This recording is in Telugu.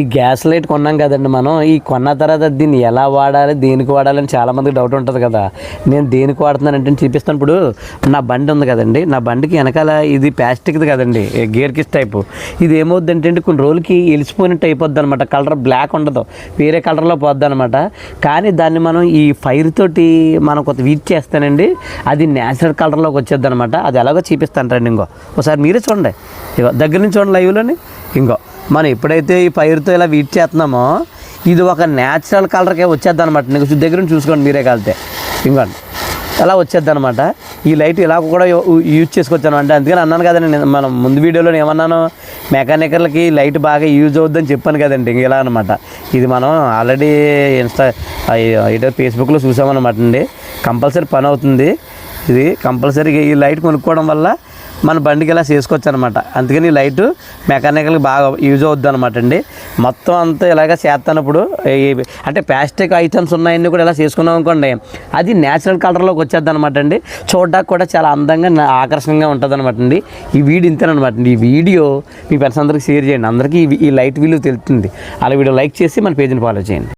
ఈ గ్యాస్ లైట్ కొన్నాం కదండి మనం. ఈ కొన్న తర్వాత దీన్ని ఎలా వాడాలి దేనికి వాడాలి అని చాలామందికి డౌట్ ఉంటుంది కదా. నేను దేనికి వాడుతున్నానంటే చూపిస్తాను. ఇప్పుడు నా బండి ఉంది కదండి. నా బండికి వెనకాల ఇది ప్లాస్టిక్ది కదండి. గేర్ కిస్ టైపు ఇది ఏమవుద్ది అంటే కొన్ని రోజులకి ఎలిసిపోయినట్టు అయిపోద్ది అనమాట కలర్ బ్లాక్ ఉండదు. వేరే కలర్లో పోద్ది అనమాట కానీ దాన్ని మనం ఈ ఫైర్ తోటి మనం కొంత వీట్ చేస్తానండి. అది నేచురల్ కలర్లోకి వచ్చేది అనమాట అది ఎలాగో చూపిస్తాను రండి ఇంకో. ఒకసారి మీరే చూడండి. ఇగో దగ్గర నుంచి చూడండి లైవ్లోని ఇంకో. మనం ఎప్పుడైతే ఈ పైరుతో ఇలా వీట్ చేస్తున్నామో ఇది ఒక న్యాచురల్ కలర్కే వచ్చేద్ది అనమాట నీకు దగ్గర నుంచి చూసుకోండి మీరే కలితే. ఇంకోండి. అలా వచ్చేద్ది అనమాట ఈ లైట్ ఇలా కూడా యూజ్ చేసుకొచ్చాను అంటే అందుకని అన్నాను కదండి నేను మనం ముందు వీడియోలో ఏమన్నాను? మెకానికల్కి లైట్ బాగా యూజ్ అవుద్దని చెప్పాను కదండి ఇంక ఇలా అనమాట ఇది మనం ఆల్రెడీ ఇన్స్టా ఏదో ఫేస్బుక్లో చూసామన్నమాట అండి. కంపల్సరీ పని అవుతుంది. ఇది కంపల్సరీగా ఈ లైట్ కొనుక్కోవడం వల్ల మన బండికి ఇలా చేసుకోవచ్చు అనమాట అందుకని లైట్ మెకానికల్కి బాగా యూజ్ అవుద్ది అనమాట అండి. మొత్తం అంతా ఇలాగ చేస్తున్నప్పుడు అంటే ప్లాస్టిక్ ఐటమ్స్ ఉన్నాయన్నీ కూడా ఇలా చేసుకున్నాం అనుకోండి అది నేచురల్ కలర్లోకి వచ్చేద్ది అనమాట అండి. చూడడానికి కూడా చాలా అందంగా ఆకర్షణంగా ఉంటుంది అనమాట అండి. ఈ వీడియో ఇంతేనమాట అండి. ఈ వీడియో మీ ఫ్రెండ్స్ అందరికీ షేర్ చేయండి. అందరికీ ఈ- లైట్ విలువ తెలుస్తుంది. అలా వీడియో లైక్ చేసి మన పేజీని ఫాలో చేయండి.